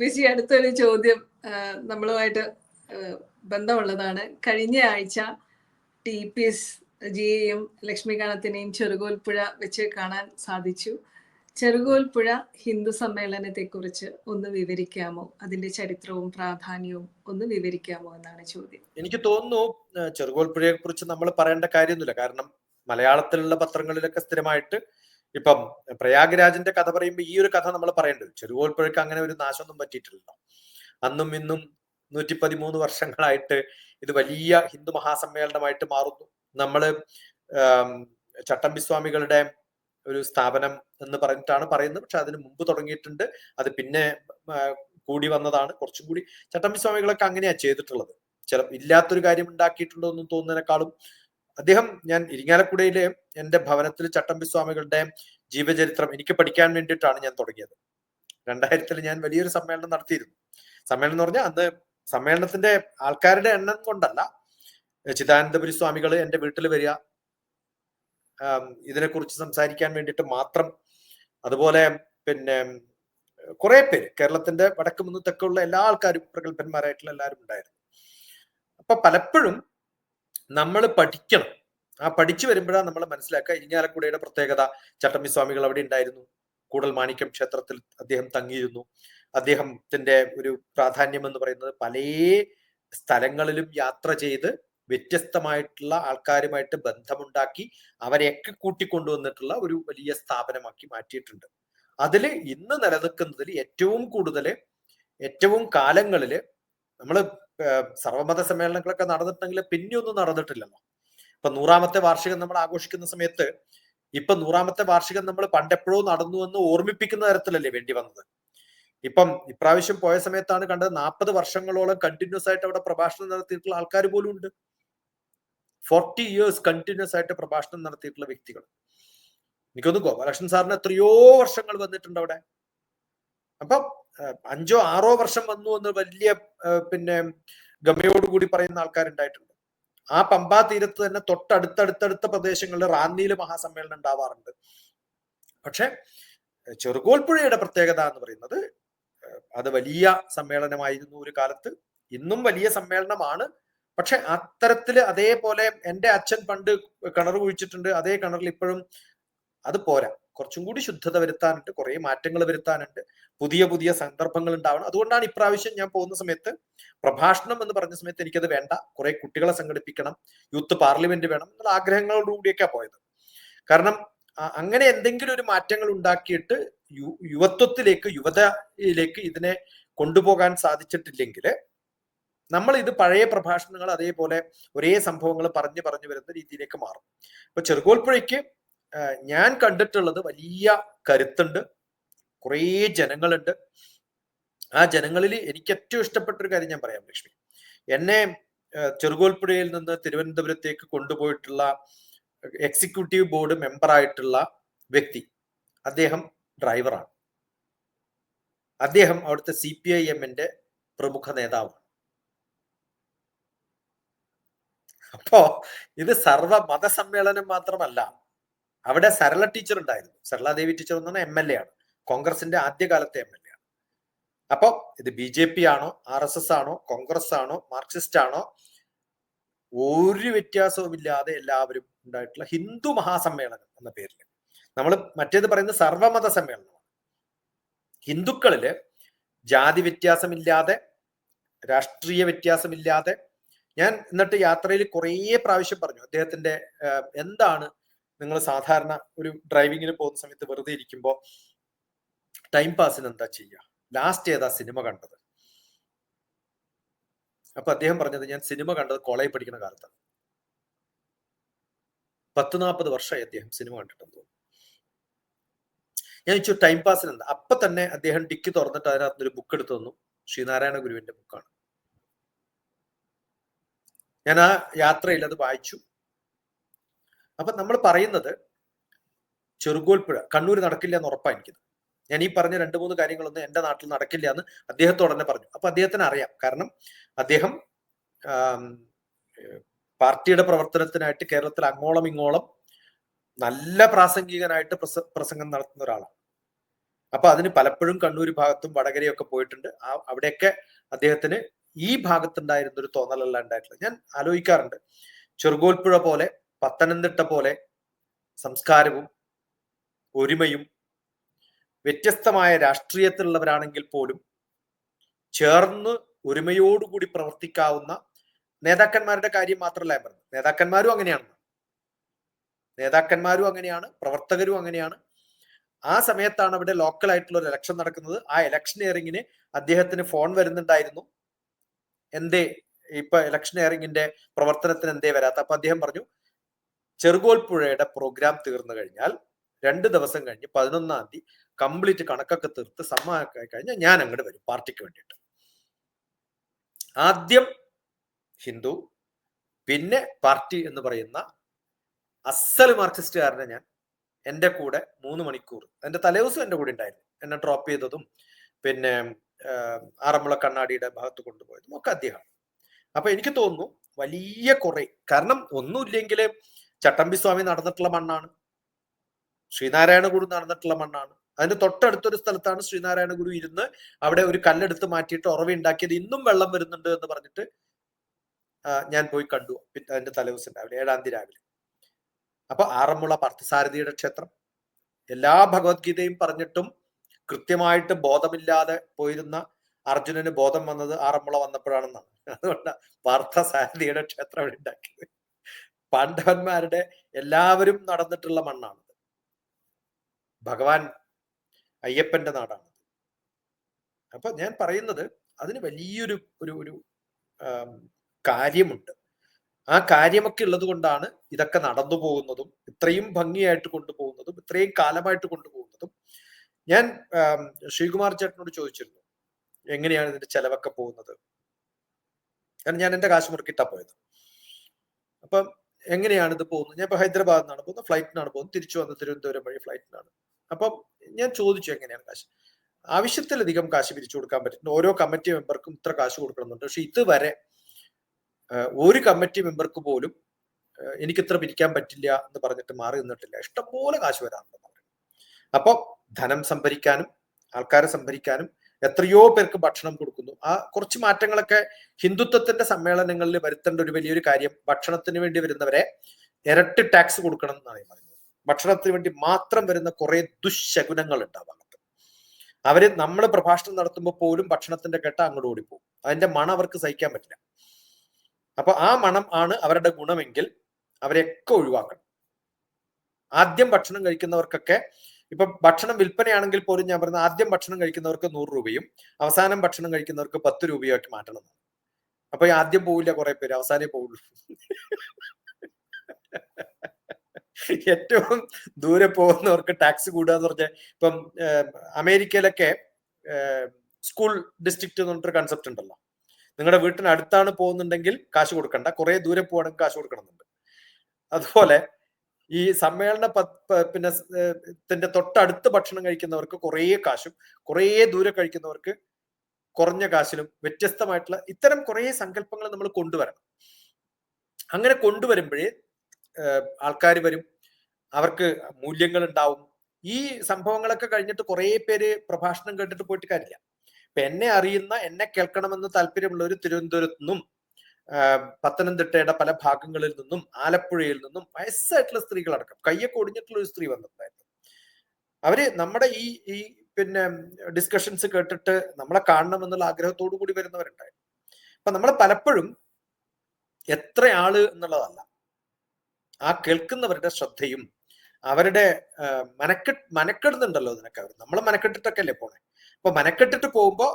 P C അടുത്തൊരു ചോദ്യം നമ്മളുമായിട്ട് ബന്ധമുള്ളതാണ്. കഴിഞ്ഞ ആഴ്ച ടി പി എസ് ജിയെയും ലക്ഷ്മികാന്തത്തിനെയും ചെറുകോൽപ്പുഴ വെച്ച് കാണാൻ സാധിച്ചു. ചെറുകോൽപ്പുഴ ഹിന്ദു സമ്മേളനത്തെക്കുറിച്ച് ഒന്ന് വിവരിക്കാമോ? അതിന്റെ ചരിത്രവും പ്രാധാന്യവും ഒന്ന് വിവരിക്കാമോ എന്നാണ് ചോദ്യം. എനിക്ക് തോന്നുന്നു ചെറുകോൽപ്പുഴയെ കുറിച്ച് നമ്മൾ പറയേണ്ട കാര്യമൊന്നുമില്ല. കാരണം മലയാളത്തിലുള്ള പത്രങ്ങളിലൊക്കെ സ്ഥിരമായിട്ട് ഇപ്പം പ്രയാഗ്രാജിന്റെ കഥ പറയുമ്പോൾ ഈ ഒരു കഥ നമ്മൾ പറയേണ്ടത് ചെറുകോൽപ്പുഴയ്ക്ക് അങ്ങനെ ഒരു നാശമൊന്നും പറ്റിയിട്ടില്ലല്ലോ. അന്നും ഇന്നും നൂറ്റി പതിമൂന്ന് വർഷങ്ങളായിട്ട് ഇത് വലിയ ഹിന്ദു മഹാസമ്മേളനമായിട്ട് മാറുന്നു. നമ്മൾ ചട്ടമ്പിസ്വാമികളുടെ ചട്ടമ്പി സ്വാമികളുടെ ഒരു സ്ഥാപനം എന്ന് പറഞ്ഞിട്ടാണ് പറയുന്നത്. പക്ഷെ അതിന് മുമ്പ് തുടങ്ങിയിട്ടുണ്ട്. അത് പിന്നെ കൂടി വന്നതാണ്. കുറച്ചും കൂടി ചട്ടമ്പി സ്വാമികളൊക്കെ ചെയ്തിട്ടുള്ളത്. ചില ഇല്ലാത്തൊരു കാര്യം ഉണ്ടാക്കിയിട്ടുണ്ടോ എന്ന് തോന്നുന്നതിനേക്കാളും അദ്ദേഹം ഞാൻ ഇരിങ്ങാലക്കുടയിലെ എന്റെ ഭവനത്തിൽ ചട്ടമ്പി സ്വാമികളുടെ ജീവചരിത്രം എനിക്ക് പഠിക്കാൻ വേണ്ടിയിട്ടാണ് ഞാൻ തുടങ്ങിയത്. രണ്ടായിരത്തിൽ ഞാൻ വലിയൊരു സമ്മേളനം നടത്തിയിരുന്നു. സമ്മേളനം എന്ന് പറഞ്ഞാൽ അന്ന് സമ്മേളനത്തിന്റെ ആൾക്കാരുടെ എണ്ണം കൊണ്ടല്ല. ചിദാനന്ദപുരി സ്വാമികൾ എന്റെ വീട്ടിൽ വരിക ഇതിനെക്കുറിച്ച് സംസാരിക്കാൻ വേണ്ടിയിട്ട് മാത്രം. അതുപോലെ പിന്നെ കുറെ പേര് കേരളത്തിന്റെ വടക്ക് തെക്കുള്ള എല്ലാ ആൾക്കാരും പ്രഗത്ഭന്മാരായിട്ടുള്ള എല്ലാവരും ഉണ്ടായിരുന്നു. അപ്പൊ പലപ്പോഴും നമ്മൾ പഠിക്കണം. ആ പഠിച്ചു വരുമ്പോഴാണ് നമ്മൾ മനസ്സിലാക്കുക ഇരിങ്ങാലക്കുടയുടെ പ്രത്യേകത. ചട്ടമ്പി സ്വാമികൾ അവിടെ ഉണ്ടായിരുന്നു. കൂടൽ മാണിക്യം ക്ഷേത്രത്തിൽ അദ്ദേഹം തങ്ങിയിരുന്നു. അദ്ദേഹത്തിന്റെ ഒരു പ്രാധാന്യം എന്ന് പറയുന്നത് പല സ്ഥലങ്ങളിലും യാത്ര ചെയ്ത് വ്യത്യസ്തമായിട്ടുള്ള ആൾക്കാരുമായിട്ട് ബന്ധമുണ്ടാക്കി അവരെയൊക്കെ കൂട്ടിക്കൊണ്ടുവന്നിട്ടുള്ള ഒരു വലിയ സ്ഥാപനമാക്കി മാറ്റിയിട്ടുണ്ട്. അതിൽ ഇന്ന് നിലനിൽക്കുന്നതിൽ ഏറ്റവും കൂടുതൽ ഏറ്റവും കാലങ്ങളിൽ നമ്മൾ സർവമത സമ്മേളനങ്ങളൊക്കെ നടന്നിട്ടുണ്ടെങ്കിൽ പിന്നെയൊന്നും നടന്നിട്ടില്ലല്ലോ. ഇപ്പൊ നൂറാമത്തെ വാർഷികം നമ്മൾ ആഘോഷിക്കുന്ന സമയത്ത് ഇപ്പൊ നൂറാമത്തെ വാർഷികം നമ്മൾ പണ്ടെപ്പോഴോ നടന്നു എന്ന് ഓർമ്മിപ്പിക്കുന്ന തരത്തിലല്ലേ വേണ്ടി വന്നത്. ഇപ്പം ഇപ്രാവശ്യം പോയ സമയത്താണ് കണ്ടത് നാൽപ്പത് വർഷങ്ങളോളം കണ്ടിന്യൂസ് ആയിട്ട് അവിടെ പ്രഭാഷണം നടത്തിയിട്ടുള്ള ആൾക്കാർ പോലും ഉണ്ട്. ഫോർട്ടി ഇയേഴ്സ് കണ്ടിന്യൂസ് ആയിട്ട് പ്രഭാഷണം നടത്തിയിട്ടുള്ള വ്യക്തികൾ. എനിക്കൊന്ന് ഗോപാലകൃഷ്ണൻ സാറിന് എത്രയോ വർഷങ്ങൾ വന്നിട്ടുണ്ട് അവിടെ. അപ്പം അഞ്ചോ ആറോ വർഷം വന്നു എന്ന് വലിയ പിന്നെ ഗമയോടുകൂടി പറയുന്ന ആൾക്കാരുണ്ടായിട്ടുണ്ട്. ആ പമ്പാ തീരത്ത് തന്നെ തൊട്ടടുത്തടുത്തടുത്ത പ്രദേശങ്ങളിൽ റാന്നിയിൽ മഹാസമ്മേളനം ഉണ്ടാവാറുണ്ട്. പക്ഷെ ചെറുകോൽപ്പുഴയുടെ പ്രത്യേകത എന്ന് പറയുന്നത് അത് വലിയ സമ്മേളനമായിരുന്നു ഒരു കാലത്ത്. ഇന്നും വലിയ സമ്മേളനമാണ്. പക്ഷെ അത്തരത്തിൽ അതേപോലെ എന്റെ അച്ഛൻ പണ്ട് കിണർ കുഴിച്ചിട്ടുണ്ട് അതേ കിണറിൽ ഇപ്പോഴും അത് പോരാ. കുറച്ചും കൂടി ശുദ്ധത വരുത്താനുണ്ട് കുറെ മാറ്റങ്ങൾ വരുത്താനുണ്ട് പുതിയ പുതിയ സന്ദർഭങ്ങൾ ഉണ്ടാവണം. അതുകൊണ്ടാണ് ഇപ്രാവശ്യം ഞാൻ പോകുന്ന സമയത്ത് പ്രഭാഷണം എന്ന് പറഞ്ഞ സമയത്ത് എനിക്കത് വേണ്ട. കുറെ കുട്ടികളെ സംഘടിപ്പിക്കണം യൂത്ത് പാർലമെന്റ് വേണം എന്നുള്ള ആഗ്രഹങ്ങളോടുകൂടിയൊക്കെയാ പോയത്. കാരണം അങ്ങനെ എന്തെങ്കിലും ഒരു മാറ്റങ്ങൾ ഉണ്ടാക്കിയിട്ട് യു- യുവത്വത്തിലേക്ക് യുവതയിലേക്ക് ഇതിനെ കൊണ്ടുപോകാൻ സാധിച്ചിട്ടില്ലെങ്കിൽ നമ്മൾ ഇത് പഴയ പ്രഭാഷണങ്ങൾ അതേപോലെ ഒരേ സംഭവങ്ങൾ പറഞ്ഞു പറഞ്ഞു വരുന്ന രീതിയിലേക്ക് മാറും. ഇപ്പൊ ചെറുകോൽപ്പുഴയ്ക്ക് ഞാൻ കണ്ടിട്ടുള്ളത് വലിയ കരുത്തുണ്ട്. കുറേ ജനങ്ങളുണ്ട്. ആ ജനങ്ങളിൽ എനിക്ക് ഏറ്റവും ഇഷ്ടപ്പെട്ട ഒരു കാര്യം ഞാൻ പറയാം ലക്ഷ്മി. എന്നെ ചെറുകോൽപ്പുഴയിൽ നിന്ന് തിരുവനന്തപുരത്തേക്ക് കൊണ്ടുപോയിട്ടുള്ള എക്സിക്യൂട്ടീവ് ബോർഡ് മെമ്പറായിട്ടുള്ള വ്യക്തി അദ്ദേഹം ഡ്രൈവറാണ്. അദ്ദേഹം അവിടുത്തെ സി പി ഐ എമ്മിന്റെ പ്രമുഖ നേതാവാണ്. അപ്പോ ഇത് സർവ മതസമ്മേളനം മാത്രമല്ല അവിടെ സരള ടീച്ചർ ഉണ്ടായിരുന്നു. സരള ദേവി ടീച്ചർ എന്ന് പറഞ്ഞാൽ എം എൽ എ ആണ്. കോൺഗ്രസിന്റെ ആദ്യകാലത്തെ എം എൽ എ ആണ്. അപ്പൊ ഇത് ബി ജെ പി ആണോ ആർ എസ് എസ് ആണോ കോൺഗ്രസ് ആണോ മാർക്സിസ്റ്റ് ആണോ ഒരു വ്യത്യാസവും ഇല്ലാതെ എല്ലാവരും ഉണ്ടായിട്ടുള്ള ഹിന്ദു മഹാസമ്മേളനം എന്ന പേരിൽ നമ്മൾ മറ്റേത് പറയുന്നത് സർവമത സമ്മേളനമാണ്. ഹിന്ദുക്കളിൽ ജാതി വ്യത്യാസമില്ലാതെ രാഷ്ട്രീയ വ്യത്യാസമില്ലാതെ ഞാൻ എന്നിട്ട് യാത്രയിൽ കുറേ പ്രാവശ്യം പറഞ്ഞു അദ്ദേഹത്തിന്റെ എന്താണ് നിങ്ങൾ സാധാരണ ഒരു ഡ്രൈവിങ്ങിന് പോകുന്ന സമയത്ത് വെറുതെ ഇരിക്കുമ്പോൾ ടൈം പാസിന് എന്താ ചെയ്യുക ലാസ്റ്റ് ഏതാ സിനിമ കണ്ടത്? അപ്പൊ അദ്ദേഹം പറഞ്ഞത് ഞാൻ സിനിമ കണ്ടത് കോളേജ് പഠിക്കുന്ന കാലത്താണ്. പത്ത് നാൽപ്പത് വർഷമായി അദ്ദേഹം സിനിമ കണ്ടിട്ടുണ്ട് ഞാൻ ചോദിച്ചു ടൈം പാസിന് എന്താ? അപ്പൊ തന്നെ അദ്ദേഹം ഡിക്കി തുറന്നിട്ട് അതിനകത്ത് ഒരു ബുക്ക് എടുത്തു തന്നു. ശ്രീനാരായണ ഗുരുവിന്റെ ബുക്കാണ് ഞാൻ ആ യാത്രയിൽ അത് വായിച്ചു. അപ്പൊ നമ്മൾ പറയുന്നത് ചെറുകോൽപ്പുഴ കണ്ണൂർ നടക്കില്ല എന്ന് ഉറപ്പാണ് എനിക്കത് ഞാൻ ഈ പറഞ്ഞ രണ്ട് മൂന്ന് കാര്യങ്ങളൊന്നും എന്റെ നാട്ടിൽ നടക്കില്ല എന്ന് അദ്ദേഹത്തോട് തന്നെ പറഞ്ഞു. അപ്പൊ അദ്ദേഹത്തിന് അറിയാം. കാരണം അദ്ദേഹം പാർട്ടിയുടെ പ്രവർത്തനത്തിനായിട്ട് കേരളത്തിൽ അങ്ങോളം ഇങ്ങോളം നല്ല പ്രാസംഗികനായിട്ട് പ്രസ പ്രസംഗം നടത്തുന്ന ഒരാളാണ്. അപ്പൊ അതിന് പലപ്പോഴും കണ്ണൂർ ഭാഗത്തും വടകരയൊക്കെ പോയിട്ടുണ്ട്. ആ അവിടെയൊക്കെ അദ്ദേഹത്തിന് ഈ ഭാഗത്തുണ്ടായിരുന്ന ഒരു തോന്നലല്ല ഉണ്ടായിട്ടുള്ളത്. ഞാൻ ആലോചിക്കാറുണ്ട്. ചെറുകോൽപ്പുഴ പോലെ പത്തനംതിട്ട പോലെ സംസ്കാരവും ഒരുമയും വ്യത്യസ്തമായ രാഷ്ട്രീയത്തിലുള്ളവരാണെങ്കിൽ പോലും ചേർന്ന് ഒരുമയോടുകൂടി പ്രവർത്തിക്കാവുന്ന നേതാക്കന്മാരുടെ കാര്യം മാത്രമല്ല ഞാൻ പറഞ്ഞത്. നേതാക്കന്മാരും അങ്ങനെയാണ്. നേതാക്കന്മാരും അങ്ങനെയാണ് പ്രവർത്തകരും അങ്ങനെയാണ്. ആ സമയത്താണ് അവിടെ ലോക്കൽ ആയിട്ടുള്ള ഒരു ഇലക്ഷൻ നടക്കുന്നത്. ആ ഇലക്ഷൻ ഇയറിങ്ങിന് അദ്ദേഹത്തിന് ഫോൺ വരുന്നുണ്ടായിരുന്നു. എന്തേ? ഇപ്പൊ ഇലക്ഷൻ ഇയറിങ്ങിന്റെ പ്രവർത്തനത്തിന് എന്തേ വരാത്ത അപ്പൊ അദ്ദേഹം പറഞ്ഞു ചെറുകോൽപ്പുഴയുടെ പ്രോഗ്രാം തീർന്നു കഴിഞ്ഞാൽ രണ്ട് ദിവസം കഴിഞ്ഞ് പതിനൊന്നാം തീയതി കംപ്ലീറ്റ് കണക്കൊക്കെ തീർത്ത് സമ്മതമായി കഴിഞ്ഞാൽ ഞാൻ അങ്ങോട്ട് വരും പാർട്ടിക്ക് വേണ്ടിയിട്ട്. ആദ്യം ഹിന്ദു പിന്നെ പാർട്ടി എന്ന് പറയുന്ന അസൽ മാർക്സിസ്റ്റുകാരനെ ഞാൻ എന്റെ കൂടെ മൂന്ന് മണിക്കൂർ എന്റെ തലേദിവസം എന്റെ കൂടെ ഉണ്ടായിരുന്നു. എന്നെ ഡ്രോപ്പ് ചെയ്തതും പിന്നെ ആറന്മുള കണ്ണാടിയുടെ ഭാഗത്ത് കൊണ്ടുപോയതും ഒക്കെ അദ്ദേഹമാണ്. അപ്പൊ എനിക്ക് തോന്നുന്നു വലിയ കുറെ കാരണം ഒന്നുമില്ലെങ്കിൽ ചട്ടമ്പി സ്വാമി നടന്നിട്ടുള്ള മണ്ണാണ്. ശ്രീനാരായണ ഗുരു നടന്നിട്ടുള്ള മണ്ണാണ്. അതിന്റെ തൊട്ടടുത്തൊരു സ്ഥലത്താണ് ശ്രീനാരായണ ഗുരു ഇരുന്ന് അവിടെ ഒരു കല്ലെടുത്ത് മാറ്റിയിട്ട് ഉറവ ഉണ്ടാക്കിയത് ഇന്നും വെള്ളം വരുന്നുണ്ട് എന്ന് പറഞ്ഞിട്ട് ഞാൻ പോയി കണ്ടു. അതിന്റെ തലേദിവസം രാവിലെ ഏഴാം തീയതി രാവിലെ. അപ്പൊ ആറന്മുള പാർത്ഥസാരഥിയുടെ ക്ഷേത്രം. എല്ലാ ഭഗവത്ഗീതയും പറഞ്ഞിട്ടും കൃത്യമായിട്ട് ബോധമില്ലാതെ പോയിരുന്ന അർജുനന് ബോധം വന്നത് ആറന്മുള വന്നപ്പോഴാണെന്നാണ്. അതുകൊണ്ട് പാർത്ഥസാരഥിയുടെ ക്ഷേത്രം അവിടെ ഉണ്ടാക്കിയത്. പാണ്ഡവന്മാരുടെ എല്ലാവരും നടന്നിട്ടുള്ള മണ്ണാണ് ഭഗവാൻ അയ്യപ്പന്റെ നാടാണ് അപ്പൊ ഞാൻ പറയുന്നത് അതിന് വലിയൊരു ഒരു ഒരു കാര്യമുണ്ട്. ആ കാര്യമൊക്കെ ഉള്ളത് കൊണ്ടാണ് ഇതൊക്കെ നടന്നു പോകുന്നതും ഇത്രയും ഭംഗിയായിട്ട് കൊണ്ടുപോകുന്നതും ഇത്രയും കാലമായിട്ട് കൊണ്ടുപോകുന്നതും ഞാൻ ശ്രീകുമാർ ചേട്ടനോട് ചോദിച്ചിരുന്നു എങ്ങനെയാണ് ഇതിന്റെ ചെലവൊക്കെ പോകുന്നത്? കാരണം ഞാൻ എന്റെ കാശ് മുറുക്കിട്ടാ പോയത്. അപ്പം എങ്ങനെയാണ് ഇത് പോകുന്നത്? ഞാൻ ഇപ്പൊ ഹൈദരാബാദിൽ നിന്നാണ് പോകുന്നത് ഫ്ലൈറ്റിനാണ് പോകുന്നത്. തിരിച്ചു വന്ന് തിരുവനന്തപുരം വഴി ഫ്ലൈറ്റിനാണ്. അപ്പം ഞാൻ ചോദിച്ചു എങ്ങനെയാണ് കാശ്? ആവശ്യത്തിലധികം കാശ് പിരിച്ചു കൊടുക്കാൻ പറ്റുന്നു ഓരോ കമ്മിറ്റി മെമ്പർക്കും ഇത്ര കാശ് കൊടുക്കണമെന്നുണ്ട്. പക്ഷെ ഇതുവരെ ഒരു കമ്മിറ്റി മെമ്പർക്ക് പോലും എനിക്ക് ഇത്ര പിരിക്കാൻ പറ്റില്ല എന്ന് പറഞ്ഞിട്ട് മാറി നിന്നിട്ടില്ല. ഇഷ്ടംപോലെ കാശ് വരാറുണ്ട് അപ്പോൾ ധനം സംഭരിക്കാനും ആൾക്കാരെ സംഭരിക്കാനും എത്രയോ പേർക്ക് ഭക്ഷണം കൊടുക്കുന്നു. ആ കുറച്ച് മാറ്റങ്ങളൊക്കെ ഹിന്ദുത്വത്തിന്റെ സമ്മേളനങ്ങളിൽ വരുത്തേണ്ട ഒരു വലിയൊരു കാര്യം ഭക്ഷണത്തിന് വേണ്ടി വരുന്നവരെ ഇരട്ടി ടാക്സ് കൊടുക്കണം എന്നാണ് പറയുന്നത്. ഭക്ഷണത്തിന് വേണ്ടി മാത്രം വരുന്ന കുറെ ദുശകുനങ്ങൾ ഉണ്ട് ആ അവർ നമ്മൾ പ്രഭാഷണം നടത്തുമ്പോൾ പോലും ഭക്ഷണത്തിന്റെ കെട്ട അങ്ങോട്ട് ഓടിപ്പോകും അതിന്റെ മണം അവർക്ക് സഹിക്കാൻ പറ്റില്ല. അപ്പൊ ആ മണം ആണ് അവരുടെ ഗുണമെങ്കിൽ അവരെയൊക്കെ ഒഴിവാക്കണം. ആദ്യം ഭക്ഷണം കഴിക്കുന്നവർക്കൊക്കെ ഇപ്പൊ ഭക്ഷണം വിൽപ്പനയാണെങ്കിൽ പോലും ഞാൻ പറയുന്നത് ആദ്യം ഭക്ഷണം കഴിക്കുന്നവർക്ക് നൂറ് രൂപയും അവസാനം ഭക്ഷണം കഴിക്കുന്നവർക്ക് പത്ത് രൂപയും ആക്കി മാറ്റണം. അപ്പൊ ആദ്യം പോവില്ല കുറെ പേര് അവസാനേ പോവുള്ളൂ. ഏറ്റവും ദൂരെ പോകുന്നവർക്ക് ടാക്സ് കൂടുക എന്ന് പറഞ്ഞാൽ ഇപ്പം അമേരിക്കയിലൊക്കെ സ്കൂൾ ഡിസ്ട്രിക്ട് എന്ന് പറഞ്ഞിട്ടൊരു കൺസെപ്റ്റ് ഉണ്ടല്ലോ. നിങ്ങളുടെ വീട്ടിന് അടുത്താണ് പോകുന്നുണ്ടെങ്കിൽ കാശ് കൊടുക്കണ്ട. കുറെ ദൂരെ പോകണമെങ്കിൽ കാശ് കൊടുക്കണമെന്നുണ്ട്. അതുപോലെ ഈ സമ്മേളന പിന്നെ ത്തിന്റെ തൊട്ടടുത്ത് ഭക്ഷണം കഴിക്കുന്നവർക്ക് കുറേ കാശും കുറേ ദൂരെ കഴിക്കുന്നവർക്ക് കുറഞ്ഞ കാശിലും വ്യത്യസ്തമായിട്ടുള്ള ഇത്തരം കുറേ സങ്കല്പങ്ങൾ നമ്മൾ കൊണ്ടുവരണം. അങ്ങനെ കൊണ്ടുവരുമ്പോഴേ ആൾക്കാർ വരും അവർക്ക് മൂല്യങ്ങൾ ഉണ്ടാവും ഈ സംഭവങ്ങളൊക്കെ കഴിഞ്ഞിട്ട് കുറേ പേര് പ്രഭാഷണം കേട്ടിട്ട് പോയിട്ട് കാര്യമില്ല. ഇപ്പൊ എന്നെ അറിയുന്ന എന്നെ കേൾക്കണമെന്ന് താല്പര്യമുള്ളവർ തിരുവനന്തപുരത്ത് നിന്നും പത്തനംതിട്ടയുടെ പല ഭാഗങ്ങളിൽ നിന്നും ആലപ്പുഴയിൽ നിന്നും വയസ്സായിട്ടുള്ള സ്ത്രീകളടക്കം കയ്യൊക്കെ കൊടിഞ്ഞിട്ടുള്ള ഒരു സ്ത്രീ വന്നിട്ടുണ്ടായിരുന്നു. അവർ നമ്മുടെ ഈ ഈ പിന്നെ ഡിസ്കഷൻസ് കേട്ടിട്ട് നമ്മളെ കാണണം എന്നുള്ള ആഗ്രഹത്തോടു കൂടി വരുന്നവരുണ്ടായിരുന്നു. അപ്പൊ നമ്മൾ പലപ്പോഴും എത്ര ആൾ എന്നുള്ളതല്ല ആ കേൾക്കുന്നവരുടെ ശ്രദ്ധയും അവരുടെ മനക്കെ മനക്കെടുന്നുണ്ടല്ലോ ഇതിനൊക്കെ അവർ നമ്മൾ മനക്കെട്ടിട്ടൊക്കെ അല്ലേ പോണേ. അപ്പൊ മനക്കെട്ടിട്ട് പോകുമ്പോ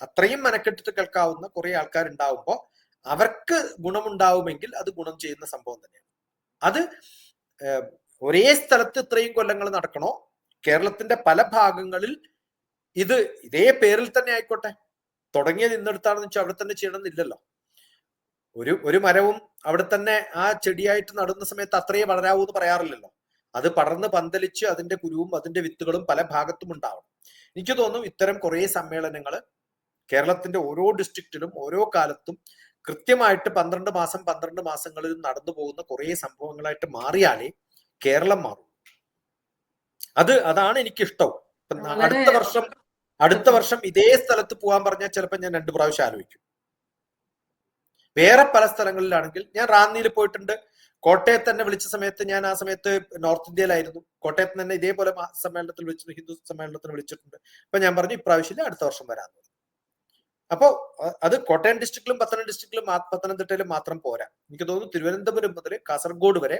അത്രയും മനക്കെട്ടിട്ട് കേൾക്കാവുന്ന കുറെ ആൾക്കാരുണ്ടാവുമ്പോ അവർക്ക് ഗുണമുണ്ടാവുമെങ്കിൽ അത് ഗുണം ചെയ്യുന്ന സംഭവം തന്നെയാണ്. അത് ഒരേ സ്ഥലത്ത് ഇത്രയും കൊല്ലങ്ങൾ നടക്കണോ? കേരളത്തിന്റെ പല ഭാഗങ്ങളിൽ ഇത് ഇതേ പേരിൽ തന്നെ ആയിക്കോട്ടെ. തുടങ്ങിയ ഇന്നെടുത്താണെന്ന് വെച്ചാൽ അവിടെ തന്നെ ചെയ്യണമെന്നില്ലല്ലോ. ഒരു ഒരു മരവും അവിടെ തന്നെ ആ ചെടിയായിട്ട് നടുന്ന സമയത്ത് അത്രയേ വളരാവൂ എന്ന് പറയാറില്ലല്ലോ. അത് പടർന്ന് പന്തലിച്ച് അതിന്റെ കുരുവും അതിന്റെ വിത്തുകളും പല ഭാഗത്തും ഉണ്ടാവണം. എനിക്ക് തോന്നുന്നു ഇത്തരം കുറേ സമ്മേളനങ്ങൾ കേരളത്തിന്റെ ഓരോ ഡിസ്ട്രിക്റ്റിലും ഓരോ കാലത്തും കൃത്യമായിട്ട് പന്ത്രണ്ട് മാസം പന്ത്രണ്ട് മാസങ്ങളിൽ നടന്നു പോകുന്ന കുറെ സംഭവങ്ങളായിട്ട് മാറിയാലേ കേരളം മാറും. അത് അതാണ് എനിക്ക് ഇഷ്ടവും അടുത്ത വർഷം അടുത്ത വർഷം ഇതേ സ്ഥലത്ത് പോകാൻ പറഞ്ഞാൽ ചിലപ്പോൾ ഞാൻ രണ്ടു പ്രാവശ്യം ആലോചിക്കും. വേറെ പല സ്ഥലങ്ങളിലാണെങ്കിൽ ഞാൻ റാന്നിയിൽ പോയിട്ടുണ്ട്. കോട്ടയത്ത് തന്നെ വിളിച്ച സമയത്ത് ഞാൻ ആ സമയത്ത് നോർത്ത് ഇന്ത്യയിലായിരുന്നു. കോട്ടയത്ത് തന്നെ ഇതേപോലെ സമ്മേളനത്തിൽ വിളിച്ചിട്ടുണ്ട് ഹിന്ദു സമ്മേളനത്തിന് വിളിച്ചിട്ടുണ്ട്. അപ്പൊ ഞാൻ പറഞ്ഞു ഇപ്രാവശ്യം അടുത്ത വർഷം വരാമെന്ന് അപ്പോ അത് കോട്ടയം ഡിസ്ട്രിക്റ്റിലും പത്തനം ഡിസ്ട്രിക്റ്റിലും പത്തനംതിട്ടയിലും മാത്രം പോരാ. എനിക്ക് തോന്നുന്നു തിരുവനന്തപുരം മുതൽ കാസർഗോഡ് വരെ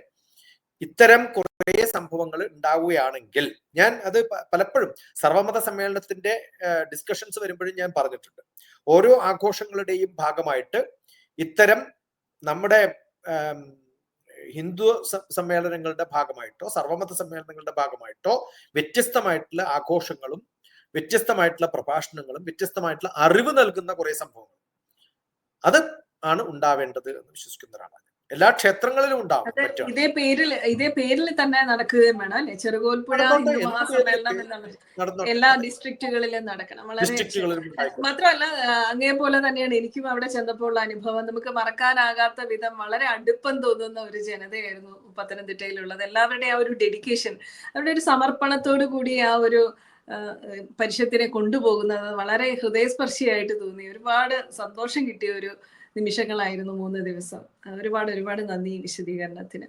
ഇത്തരം കുറേ സംഭവങ്ങൾ ഉണ്ടാവുകയാണെങ്കിൽ ഞാൻ അത് പലപ്പോഴും സർവമത സമ്മേളനത്തിന്റെ ഡിസ്കഷൻസ് വരുമ്പോഴും ഞാൻ പറഞ്ഞിട്ടുണ്ട്. ഓരോ ആഘോഷങ്ങളുടെയും ഭാഗമായിട്ട് ഇത്തരം നമ്മുടെ ഹിന്ദു സമ്മേളനങ്ങളുടെ ഭാഗമായിട്ടോ സർവമത സമ്മേളനങ്ങളുടെ ഭാഗമായിട്ടോ വ്യത്യസ്തമായിട്ടുള്ള ആഘോഷങ്ങളും വ്യത്യസ്തമായിട്ടുള്ള പ്രഭാഷണങ്ങളും വ്യത്യസ്തമായിട്ടുള്ള അറിവ് നൽകുന്ന കുറെ സംഭവങ്ങൾ. അത് ആണ് ഉണ്ടാവേണ്ടത് എന്ന് വിശ്വസിക്കുന്ന ഒരാളാണ് എല്ലാ ക്ഷേത്രങ്ങളിലും ഉണ്ടാവും ഇതേ പേരിൽ ഇതേ പേരിൽ തന്നെ നടക്കുകയും വേണം അല്ലെ? ചെറുകോൽപ്പുഴ എല്ലാ ഡിസ്ട്രിക്റ്റുകളിലും നടക്കണം. വളരെ മാത്രമല്ല അങ്ങേ പോലെ തന്നെയാണ് എനിക്കും അവിടെ ചെന്നപ്പോൾ ഉള്ള അനുഭവം. നമുക്ക് മറക്കാനാകാത്ത വിധം വളരെ അടുപ്പം തോന്നുന്ന ഒരു ജനതയായിരുന്നു പത്തനംതിട്ടയിലുള്ളത്. എല്ലാവരുടെയും ആ ഒരു ഡെഡിക്കേഷൻ അവരുടെ ഒരു സമർപ്പണത്തോടു കൂടി ആ ഒരു പരിഷത്തിനെ കൊണ്ടുപോകുന്നത് വളരെ ഹൃദയസ്പർശിയായിട്ട് തോന്നി. ഒരുപാട് സന്തോഷം കിട്ടിയ ഒരു നിമിഷങ്ങളായിരുന്നു മൂന്ന് ദിവസം. ഒരുപാട് ഒരുപാട് നന്ദി വിശദീകരണത്തിന്.